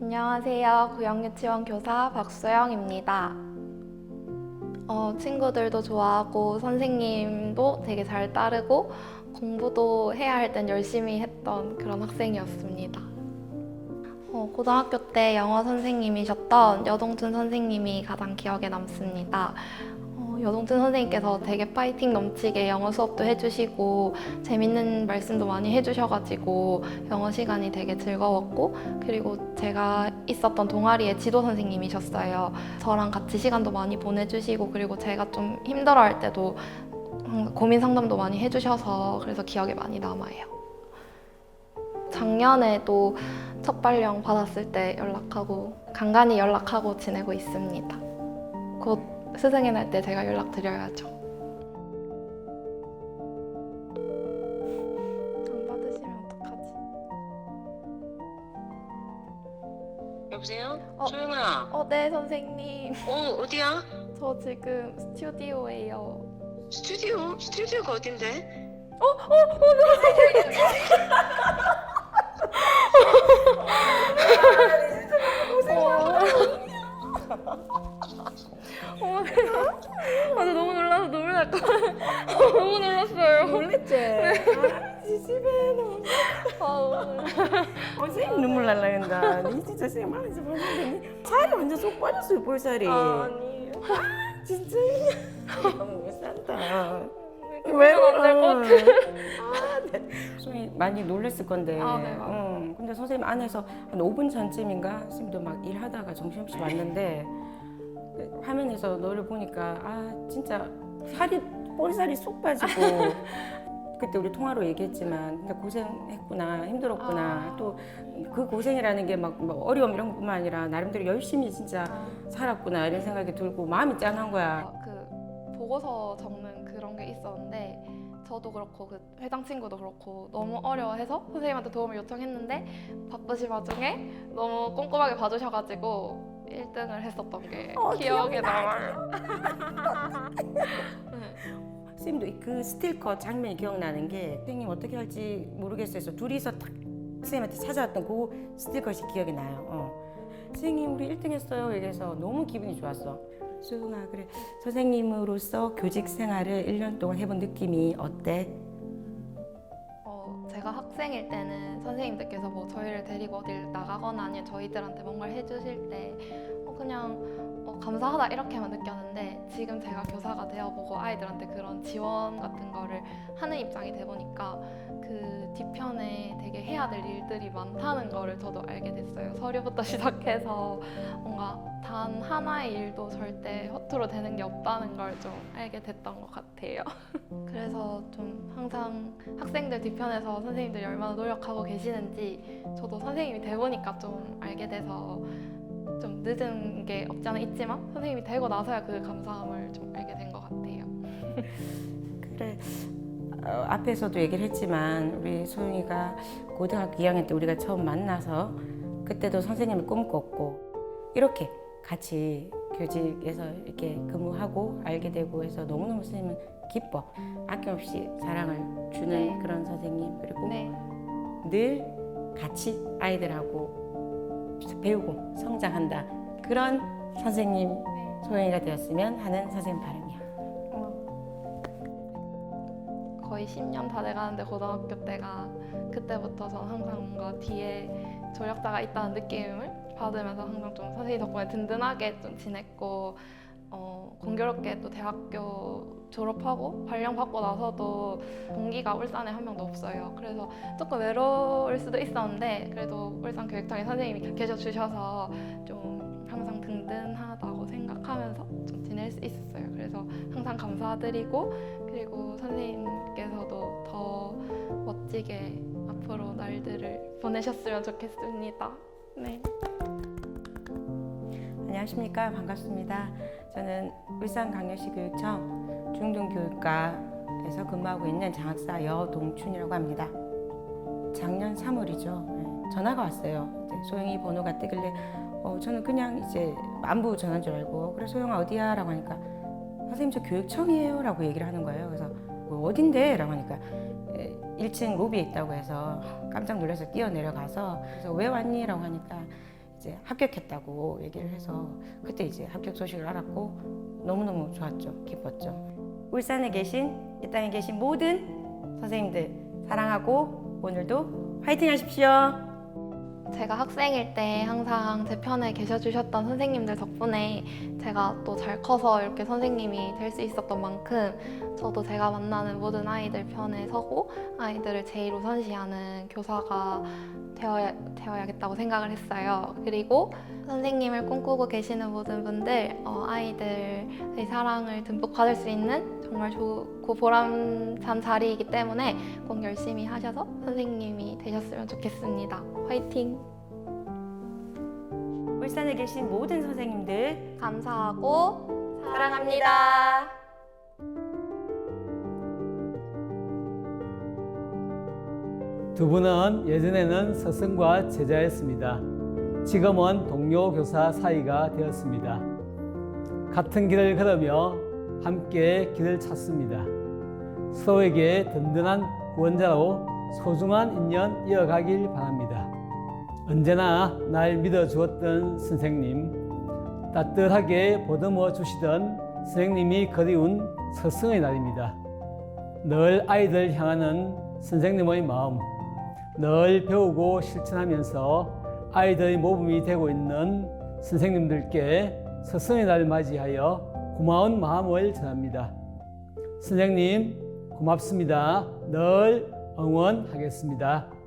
안녕하세요. 구역유치원 교사 박수영입니다. 어, 친구들도 좋아하고 선생님도 되게 잘 따르고 공부도 해야 할 땐 열심히 했던 그런 학생이었습니다. 어, 고등학교 때 영어 선생님이셨던 여동준 선생님이 가장 기억에 남습니다. 어, 여동준 선생님께서 되게 파이팅 넘치게 영어 수업도 해주시고 재밌는 말씀도 많이 해주셔가지고 영어 시간이 되게 즐거웠고 그리고 제가 있었던 동아리의 지도 선생님이셨어요. 저랑 같이 시간도 많이 보내주시고 그리고 제가 좀 힘들어할 때도 음, 고민 상담도 많이 해주셔서 그래서 기억에 많이 남아요. 작년에도 첫 발령 받았을 때 연락하고 간간히 연락하고 지내고 있습니다. 곧 스승의 날 때 제가 연락 드려야죠. 안 받으시면 어떡하지? 여보세요? 어. 소영아, 어, 네 선생님. 어, 어디야? 저 지금 스튜디오에요. 스튜디오? 스튜디오가 어딘데? 어머, 것 같아. 너무 놀랐어요. 놀랬지? 아, 지집에 너무. 아, 선생님 눈물 날라 한다. 니 진짜 선생님 많은지 봤는데 살이 완전 쏙 빠졌어요, 볼살이. 아니에요. 진짜. 너무 싼다. 왜 안될것 같아. 아, 네. 많이 놀랬을 건데. 아, 네, 맞아요. 응. 근데 선생님 안에서 한 5분 전쯤인가 선생님도 막 일하다가 정신없이 왔는데 화면에서 너를 보니까 아 진짜 살이 볼살이 쏙 빠지고 그때 우리 통화로 얘기했지만 근데 고생했구나 힘들었구나 아. 또그 고생이라는 게 막 어려움 이런 것뿐만 아니라 나름대로 열심히 진짜 살았구나 이런 생각이 들고 마음이 짠한 거야. 아, 그 보고서 적는 그런 게 있었는데 저도 그렇고 그 회장 친구도 그렇고 너무 어려워해서 선생님한테 도움을 요청했는데 바쁘신 와중에 너무 꼼꼼하게 봐주셔가지고 1등을 했었던 게 어, 기억에 남아요. 선생님도 그 스틸컷 장면이 기억나는 게 선생님 어떻게 할지 모르겠어요. 그래서 둘이서 딱 선생님한테 찾아왔던 그 스틸컷이 기억이 나요. 어. 선생님 우리 1등 했어요. 얘기해서 너무 기분이 좋았어. 수ың아 그래 선생님으로서 교직 생활을 1년 동안 해본 느낌이 어때? 어, 제가 학생일 때는 선생님들께서 뭐 저희를 데리고 어딜 나가거나 아니면 저희들한테 뭔가를 해주실 때 어, 그냥 어, 감사하다 이렇게만 느꼈는데 지금 제가 교사가 되어보고 아이들한테 그런 지원 같은 거를 하는 입장이 돼 보니까 그 뒤편에 되게 해야 될 일들이 많다는 거를 저도 알게 됐어요. 서류부터 시작해서 뭔가 단 하나의 일도 절대 허투루 되는 게 없다는 걸 좀 알게 됐던 것 같아요. 그래서 좀 항상 학생들 뒤편에서 선생님들이 얼마나 노력하고 계시는지 저도 선생님이 돼 보니까 좀 알게 돼서 좀 늦은 게 없지 않아? 있지만 선생님이 되고 나서야 그 감사함을 좀 알게 된 것 같아요. 그래. 어, 앞에서도 얘기를 했지만 우리 소영이가 고등학교 2학년 때 우리가 처음 만나서 그때도 선생님을 꿈꿨고 이렇게 같이 교직에서 이렇게 근무하고 알게 되고 해서 너무너무 선생님은 기뻐. 아낌없이 사랑을 주는 네. 그런 선생님. 그리고 네, 늘 같이 아이들하고 배우고 성장한다 그런 선생님 네. 소영이가 되었으면 하는 선생님 바람이야. 거의 10년 다 돼가는데 고등학교 때가 그때부터 전 항상 뭔가 뒤에 조력자가 있다는 느낌을 받으면서 항상 좀 선생님 덕분에 든든하게 좀 지냈고 어, 공교롭게 또 대학교 졸업하고 발령 받고 나서도 동기가 울산에 한 명도 없어요. 그래서 조금 외로울 수도 있었는데 그래도 울산 교육청에 선생님이 계셔 주셔서 좀 항상 든든하다고 생각하면서 좀 지낼 수 있었어요. 그래서 항상 감사드리고 그리고 선생님께서도 더 멋지게 앞으로 날들을 보내셨으면 좋겠습니다. 네. 안녕하십니까 반갑습니다. 저는 울산광역시 교육청 중등교육과에서 근무하고 있는 장학사 여동춘이라고 합니다. 작년 3월이죠. 전화가 왔어요. 소영이 번호가 뜨길래 어, 저는 그냥 이제 안부 전화인 줄 알고 그래 소영아 어디야?라고 하니까 선생님 저 교육청이에요 라고 얘기를 하는 거예요. 그래서 뭐 어딘데?라고 하니까 에, 1층 로비에 있다고 해서 깜짝 놀라서 뛰어 내려가서 그래서 왜 왔니?라고 하니까 이제 합격했다고 얘기를 해서 그때 이제 합격 소식을 알았고 너무너무 좋았죠. 기뻤죠. 울산에 계신 이 땅에 계신 모든 선생님들 사랑하고 오늘도 화이팅 하십시오. 제가 학생일 때 항상 제 편에 계셔 주셨던 선생님들 덕분에 제가 또 잘 커서 이렇게 선생님이 될 수 있었던 만큼 저도 제가 만나는 모든 아이들 편에 서고 아이들을 제일 우선시하는 교사가 되어야, 되어야겠다고 생각을 했어요. 그리고 선생님을 꿈꾸고 계시는 모든 분들 어, 아이들의 사랑을 듬뿍 받을 수 있는 정말 좋고 보람찬 자리이기 때문에 꼭 열심히 하셔서 선생님이 되셨으면 좋겠습니다. 화이팅! 울산에 계신 모든 선생님들 감사하고 사랑합니다. 두 분은 예전에는 스승과 제자였습니다. 지금은 동료 교사 사이가 되었습니다. 같은 길을 걸으며 함께 길을 찾습니다. 서로에게 든든한 구원자로 소중한 인연 이어가길 바랍니다. 언제나 날 믿어 주었던 선생님, 따뜻하게 보듬어 주시던 선생님이 그리운 스승의 날입니다. 늘 아이들 향하는 선생님의 마음, 늘 배우고 실천하면서 아이들의 모범이 되고 있는 선생님들께 스승의 날 맞이하여 고마운 마음을 전합니다. 선생님, 고맙습니다. 늘 응원하겠습니다.